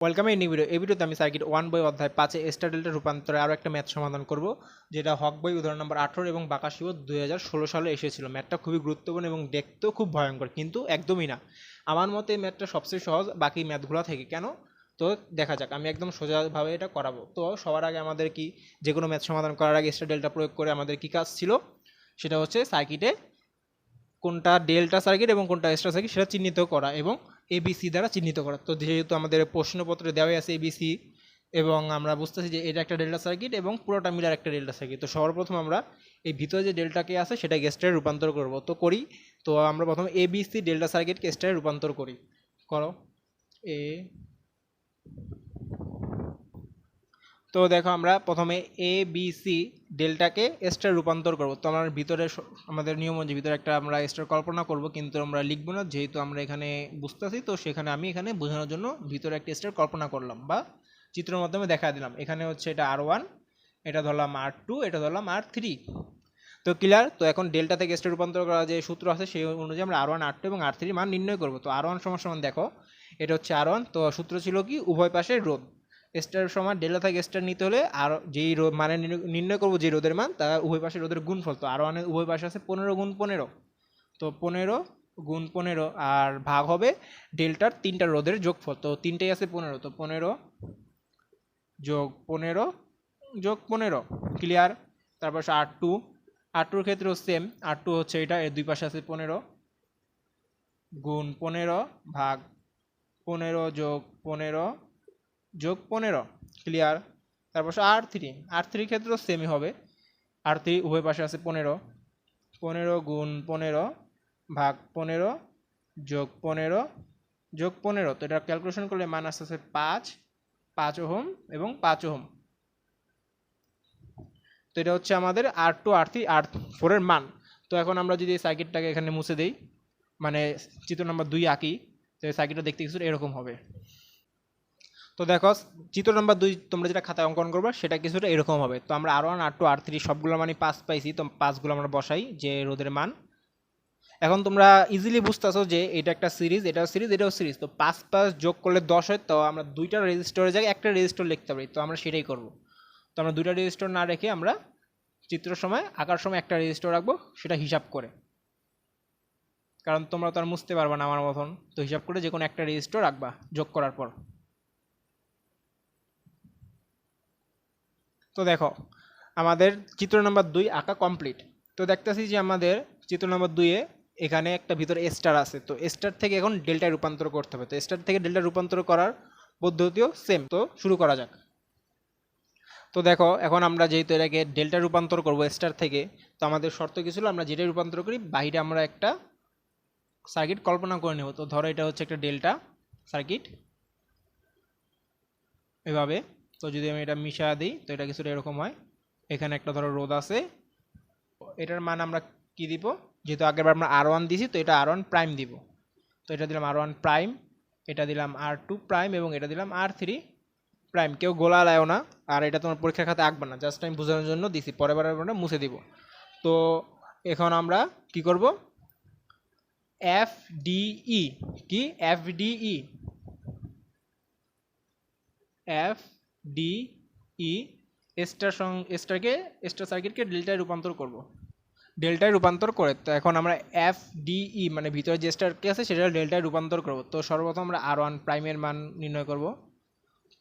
Welcome এই new video. এই ভিডিওতে আমি সার্কিট ওয়ান বই অধ্যায় পাঁচে এস্টার ডেল্টা রূপান্তরে আরও একটা ম্যাথ সমাধান করব, যেটা হক বই উদাহরণ নম্বর আঠারো এবং বাকাশিও দুই হাজার ষোলো সালে এসেছিল। ম্যাথটা খুবই গুরুত্বপূর্ণ এবং দেখতেও খুব ভয়ঙ্কর, কিন্তু একদমই না। আমার মতে এই ম্যাথটা সবচেয়ে সহজ, বাকি ম্যাথগুলো থেকে। কেন? তো দেখা যাক, আমি একদম সোজাভাবে এটা করাবো। তো সবার আগে আমাদের কি যে কোনো ম্যাথ সমাধান করার আগে এস্টার ডেল্টা প্রয়োগ করে আমাদের কি কাজ ছিল? সেটা হচ্ছে সার্কিটে কোনটা ডেল্টা সার্কিট এবং কোনটা এক্সট্রা সার্কিট সেটা চিহ্নিত করা এবং এবিসি দ্বারা চিহ্নিত করা। তো যেহেতু আমাদের প্রশ্নপত্রে দেওয়াই আছে এবিসি এবং আমরা বুঝতেছি যে এটা একটা ডেল্টা সার্কিট এবং পুরোটা মিলার একটা ডেল্টা সার্কিট। তো সর্বপ্রথম আমরা এই ভিতরে যে ডেল্টাকে আছে সেটা গেস্টারে রূপান্তর করব। তো করি, তো আমরা প্রথম এবিসি ডেল্টা সার্কিট গেস্টারে রূপান্তর করি। করো। এ তো দেখো আমরা প্রথমে এ বি সি ডেল্টাকে স্টার রূপান্তর করব। তো আমরা ভিতরে আমাদের নিয়ম অনুযায়ী ভিতরে একটা আমরা স্টার কল্পনা করব, কিন্তু আমরা লিখব না, যেহেতু আমরা এখানে বুঝতেছি, তো সেখানে আমি এখানে বোঝানোর জন্য ভিতরে একটা স্টার কল্পনা করলাম বা চিত্রের মাধ্যমে দেখা দিলাম। এখানে হচ্ছে এটা আর ওয়ান এটা ধরলাম আর টু এটা ধরলাম আর থ্রি তো ক্লিয়ার তো এখন ডেল্টা থেকে স্টার রূপান্তর করা যে সূত্র আছে, সেই অনুযায়ী আমরা আর ওয়ান আর টু এবং আর থ্রি মান নির্ণয় করব। তো আর ওয়ান সমান দেখো, এটা হচ্ছে আর ওয়ান তো সূত্র ছিল কি? উভয় পাশে রোধ। স্টার সমান ডেল্টা থেকে স্টার নিতে হলে আর যেই মানে নির্ণয়- করব যে রোদের মান তা উভয় পাশে রোদের গুণফল। তো আরও অনেক উভয় পাশে আছে পনেরো গুণ পনেরো। তো পনেরো গুণ পনেরো, আর ভাগ হবে ডেল্টার তিনটা রোদের যোগফল। তো তিনটেই আছে পনেরো, তো পনেরো যোগ পনেরো যোগ পনেরো ক্লিয়ার তারপর আর টু আর টুর ক্ষেত্রেও সেম আর টু হচ্ছে এটা, এর দুই পাশে আছে পনেরো গুণ পনেরো ভাগ পনেরো যোগ পনেরো যোগ পনেরো ক্লিয়ার তারপর আর থ্রি আর থ্রির ক্ষেত্রেও সেমই হবে। আর থ্রি উভয় পাশে আছে পনেরো। পনেরো গুণ পনেরো ভাগ পনেরো যোগ পনেরো যোগ পনেরো। তো এটা ক্যালকুলেশন করলে মান আসতে আছে পাঁচ পাঁচ ওহম এবং পাঁচ ওহম। তো এটা হচ্ছে আমাদের আর টু আর থ্রি আর ফোরের মান। তো এখন আমরা যদি এই সার্কিটটাকে এখানে মুছে দেই মানে চিত্র নাম্বার দুই আঁকি, তো এই সার্কিটটা দেখতে কিছুটা এরকম হবে। তো দেখো, চিত্র নাম্বার দুই তোমরা যেটা খাতায় অঙ্কন করবে, সেটা কিছুটা এরকম হবে। তো আমরা R one R two R three সবগুলো মানে পাঁচ পাইছি, তো পাঁচগুলো আমরা বসাই, যে রোদের মান। এখন তোমরা ইজিলি বুঝতেছো যে এটা একটা সিরিজ, এটাও সিরিজ এটাও সিরিজ। তো পাঁচ পাঁচ যোগ করলে দশ হয়, তো আমরা দুইটা রেজিস্টরের জায়গায় একটা রেজিস্টর লিখতে পারি, তো আমরা সেটাই করব। তো আমরা দুইটা রেজিস্টর না রেখে আমরা চিত্র সময়, আঁকার সময় একটা রেজিস্টর রাখব, সেটা হিসাব করে। কারণ তোমরা তো আর মুছতে পারবে না আমার মতন, তো হিসাব করে যে কোনো একটা রেজিস্টর রাখবা, যোগ করার পর। তো দেখো, আমাদের চিত্র নাম্বার দুই আঁকা কমপ্লিট তো দেখতেছি যে আমাদের চিত্র নাম্বার দুইয়ে এখানে একটা ভিতরে স্টার আছে। তো স্টার থেকে এখন ডেল্টায় রূপান্তর করতে হবে। তো স্টার থেকে ডেল্টা রূপান্তর করার পদ্ধতিও সেম তো শুরু করা যাক। তো দেখো, এখন আমরা যেহেতু এটাকে ডেল্টা রূপান্তর করব স্টার থেকে, তো আমাদের শর্ত কি ছিল? আমরা যেটাই রূপান্তর করি বাইরে আমরা একটা সার্কিট কল্পনা করে নেব। তো ধরো এটা হচ্ছে একটা ডেল্টা সার্কিট এভাবে তো যদি আমি এটা মিশা দিই, তো এটা কিছুটা এরকম হয়। এখানে একটা ধরো রোদ আছে। এটার মান আমরা কি দিব? যেহেতু আগেরবার আমরা আর ওয়ান দিছি, তো এটা আর ওয়ান প্রাইম দিব। তো এটা দিলাম আর ওয়ান প্রাইম এটা দিলাম আর টু প্রাইম এবং এটা দিলাম আর থ্রি প্রাইম কেউ গোলা লায়ও না, আর এটা তোমার পরীক্ষার খাতে আঁকবে না। জাস্ট আমি বোঝানোর জন্য দিছি, পরের বার আমরা মুছে দিব। তো এখন আমরা কি করব? এফ ডিই কি? F D E F D E star song স্টারকে স্টার সার্কিটকে ডেল্টায় রূপান্তর করব। ডেল্টায় রূপান্তর করে, তো এখন আমরা এফ ডিই মানে ভিতরে যে স্টারকে আছে সেটা ডেল্টায় রূপান্তর করব। তো সর্বপ্রথম আমরা আর ওয়ান প্রাইমের মান নির্ণয় করব।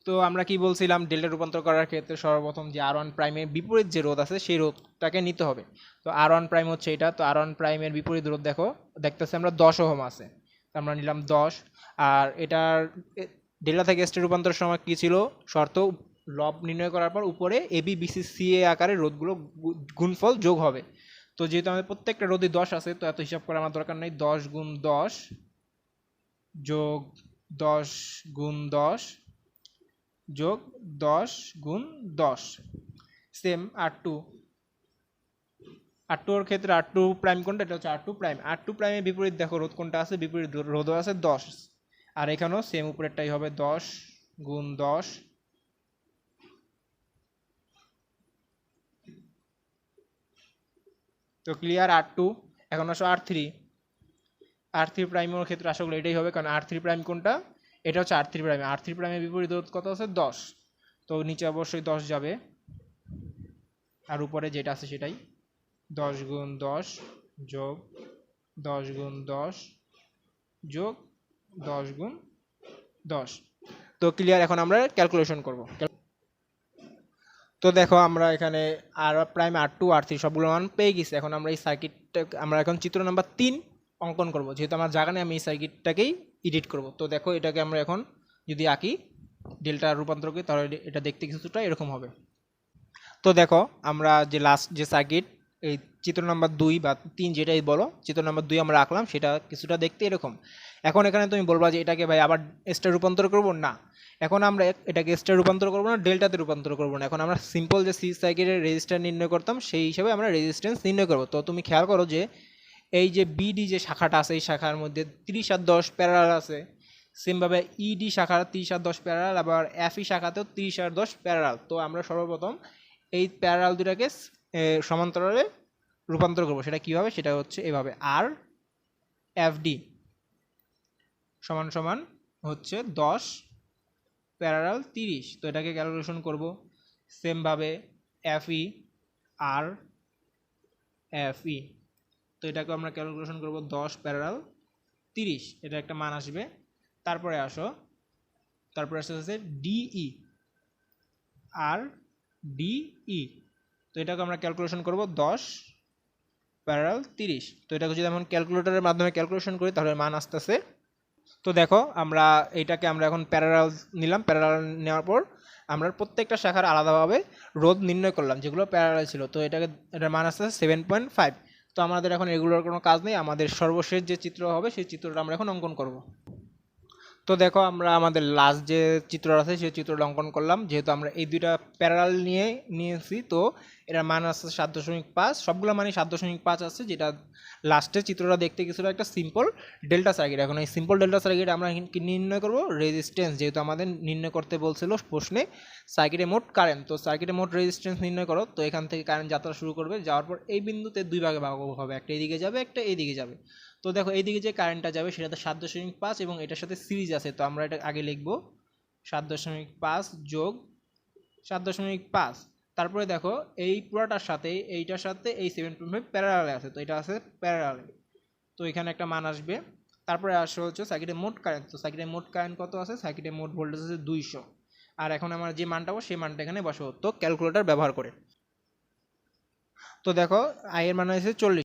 তো আমরা কি বলছিলাম ডেল্টা রূপান্তর করার ক্ষেত্রে সর্বপ্রথম যে আর ওয়ান প্রাইমের বিপরীত যে রোধ আছে সেই রোধটাকে নিতে হবে। তো আর ওয়ান প্রাইম হচ্ছে এটা, তো আর ওয়ান প্রাইমের বিপরীত রোধ দেখো, দেখতেছি আমরা দশ ওহম আছে। তো আমরা নিলাম দশ, আর এটার ডেল্টা থেকে স্টেট রূপান্তরের সময় কী ছিল? শর্ত, লব নির্ণয় করার পর উপরে এবি বিসি এ আকারে রোধগুলো গু- গুণফল যোগ হবে। তো যেহেতু আমাদের প্রত্যেকটা রোদে দশ আছে, তো এত হিসাব করা আমার দরকার নেই। দশ গুণ দশ যোগ দশ গুণ দশ যোগ দশ গুণ দশ। সেম আর টু আর টুর ক্ষেত্রে আর টু প্রাইম কোনটা? এটা হচ্ছে R two prime R two প্রাইমের বিপরীত দেখো রোদ কোনটা আছে? বিপরীত রো- রোধও আছে দশ। আর এখানেও সেম উপরেরটাই হবে দশ গুণ দশ। তো ক্লিয়ার আর টু এখন আসো আর থ্রি আর থ্রি প্রাইমের ক্ষেত্রে করি এটাই হবে, কারণ আর থ্রি প্রাইম কোনটা? এটা হচ্ছে আর থ্রি প্রাইমে আর থ্রি প্রাইমের বিপরীত রোধ কত আছে? দশ। তো নিচে অবশ্যই দশ যাবে। আর উপরে যেটা আছে সেটাই। দশ গুণ দশ যোগ দশ গুণ দশ যোগ দশ গুণ দশ। তো ক্লিয়ার এখন আমরা ক্যালকুলেশন করব। তো দেখো আমরা এখানে R prime R two R three সবগুলো মান পেয়ে গেছি। এখন আমরা এই সার্কিটটা আমরা এখন চিত্র নাম্বার তিন অঙ্কন করব। যেহেতু আমার জায়গা নেই, আমি এই সার্কিটটাকেই এডিট করব। তো দেখো এটাকে আমরা এখন যদি আঁকি ডেল্টা রূপান্তর করি তাহলে এটা দেখতে কিছুটা এরকম হবে। তো দেখো আমরা যে লাস্ট যে সার্কিট এই চিত্র নাম্বার দুই বা তিন যেটাই বলো, চিত্র নাম্বার দুই আমরা আঁকলাম, সেটা কিছুটা দেখতে এরকম। এখন এখানে তুমি বলবা যে এটাকে ভাই আবার স্টার রূপান্তর করব? না। এখন আমরা এটাকে স্টার রূপান্তর করব না ডেল্টাতে রূপান্তর করব না। এখন আমরা সিম্পল যে সি সাইকেলের রেজিস্ট্যান্স নির্ণয় করতাম, সেই হিসাবে আমরা রেজিস্ট্যান্স নির্ণয় করব। তো তুমি খেয়াল করো যে এই যে বিডি যে শাখাটা আছে, এই শাখার মধ্যে তিরিশ আর দশ প্যারাল আছে। সেমভাবে ইডি শাখার তিরিশ আর দশ প্যারাল আবার এফই শাখাতেও তিরিশ আর দশ প্যারাল তো আমরা সর্বপ্রথম এই প্যারাল দুটাকে সমান্তরালে রূপান্তর করব। সেটা কীভাবে? সেটা হচ্ছে এভাবে। আর এফডি সমান সমান হচ্ছে দশ প্যারাল তিরিশ। তো এটাকে ক্যালকুলেশন করব। সেমভাবে এফই আর এফই তো এটাকে আমরা ক্যালকুলেশন করব দশ প্যারাল তিরিশ। এটা একটা মান আসবে। তারপরে আসো। তারপরে আসতে হচ্ছে ডিই আর ডিই তো এটাকে আমরা ক্যালকুলেশন করব দশ প্যারাল তিরিশ। তো এটাকে যদি আমরা ক্যালকুলেটরের মাধ্যমে ক্যালকুলেশন করি, তাহলে মান আসতেছে তো দেখো, আমরা এইটাকে আমরা এখন প্যারাল নিলাম। প্যারাল নেওয়ার পর আমরা প্রত্যেকটা শাখার আলাদাভাবে রোধ নির্ণয় করলাম, যেগুলো প্যারাল ছিল। তো এটাকে, এটার মান আসতেছে সেভেন পয়েন্ট ফাইভ তো আমাদের এখন এগুলোর কোনো কাজ নেই। আমাদের সর্বশেষ যে চিত্র হবে, সেই চিত্রটা আমরা এখন অঙ্কন করব। তো দেখো আমরা আমাদের লাস্ট যে চিত্র আছে, সেই চিত্রটা অঙ্কন করলাম। যেহেতু আমরা এই দুইটা প্যারাল নিয়ে নিয়েছি, তো এটার মান আছে সাত দশমিক পাঁচ। সবগুলো মানে সাত দশমিক পাঁচ আছে, যেটা লাস্টের চিত্রটা দেখতে কিছুটা একটা সিম্পল ডেল্টা সার্কিট এখন এই সিম্পল ডেল্টা সার্কিট আমরা কি নির্ণয় করব? রেজিস্ট্যান্স যেহেতু আমাদের নির্ণয় করতে বলছিল প্রশ্নে সার্কিটে মোট কারেন্ট তো সার্কিটে মোট রেজিস্ট্যান্স নির্ণয় করো। তো এখান থেকে কারেন্ট যাত্রা শুরু করবে, যাওয়ার পর এই বিন্দুতে দুই ভাগে ভাগ হবে, একটা এদিকে যাবে, একটা এদিকে যাবে। তো দেখো, এইদিকে যে কারেন্টটা যাবে সেটাতে সাত দশমিক পাঁচ এবং এটার সাথে সিরিজ আছে, তো আমরা এটা আগে লিখব। সাত দশমিক পাঁচ যোগ সাত দশমিক পাঁচ। তারপরে দেখো, এই পুরাটার সাথে, এইটার সাথে এই সেভেন পয়েন্ট ফাইভ প্যারালালে আছে, তো এটা আছে প্যারালালে তো এখানে একটা মান আসবে। তারপরে আসবে হচ্ছে সার্কিটের মোট কারেন্ট তো সার্কিটের মোট কারেন্ট কত আছে? সার্কিটের মোট ভোল্টেজ আছে দুইশো। আর এখন আমরা যে মানটা পাবো, সেই মানটা এখানে বসাবো। তো ক্যালকুলেটর ব্যবহার করে। তো দেখো আই এর মান হয়েছে চল্লিশ।